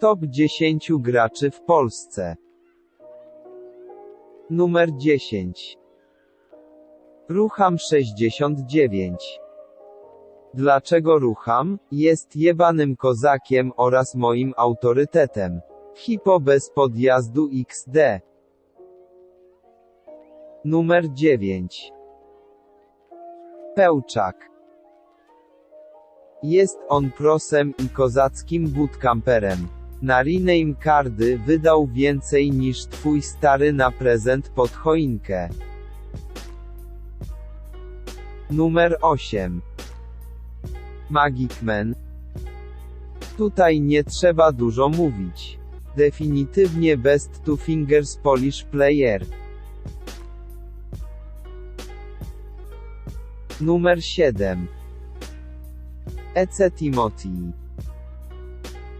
Top 10 graczy w Polsce. Numer 10. Rucham 69. Dlaczego rucham? Jest jebanym kozakiem oraz moim autorytetem. Hipo bez podjazdu XD. Numer 9. Pełczak. Jest on prosem i kozackim bootcamperem. Na rename kardy wydał więcej niż twój stary na prezent pod choinkę. Numer 8. Magic Man. Tutaj nie trzeba dużo mówić. Definitywnie best two fingers Polish player. Numer 7. Ece Timothy.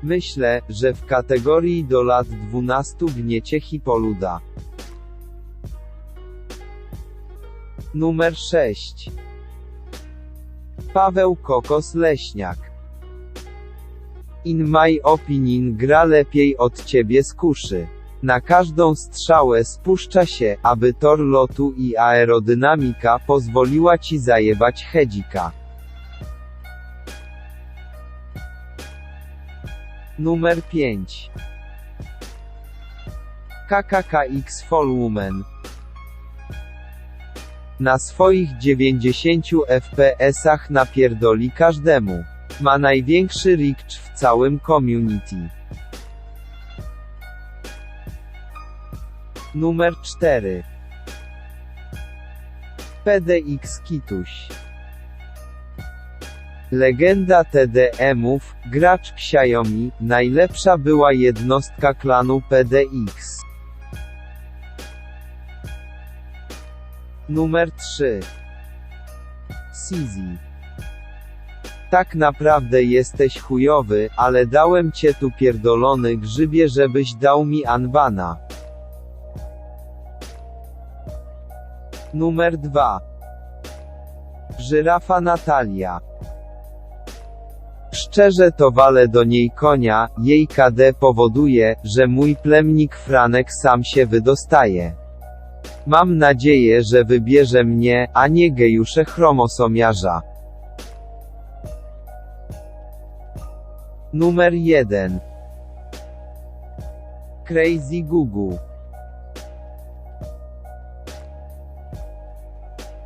Myślę, że w kategorii do lat 12 gniecie hipoluda. Numer 6. Paweł Kokos Leśniak. In my opinion gra lepiej od ciebie z kuszy. Na każdą strzałę spuszcza się, aby tor lotu i aerodynamika pozwoliła ci zajebać hedzika. Numer 5. KKKX Woman. Na swoich 90 FPS-ach napierdoli każdemu. Ma największy reach w całym community. Numer 4. PDX Kituś. Legenda TDM-ów, gracz Xiaomi, najlepsza była jednostka klanu PDX. Numer 3. Sizi. Tak naprawdę jesteś chujowy, ale dałem cię tu pierdolony grzybie, żebyś dał mi anbana. Numer 2. Żyrafa Natalia. Szczerze to walę do niej konia, jej KD powoduje, że mój plemnik Franek sam się wydostaje. Mam nadzieję, że wybierze mnie, a nie gejusze chromosomiarza. Numer 1. Crazy Gugu.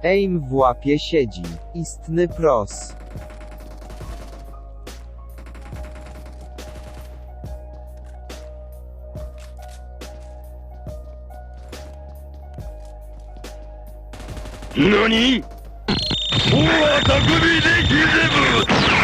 Aim w łapie siedzi. Istny pros. 何？フたくみでギゼブ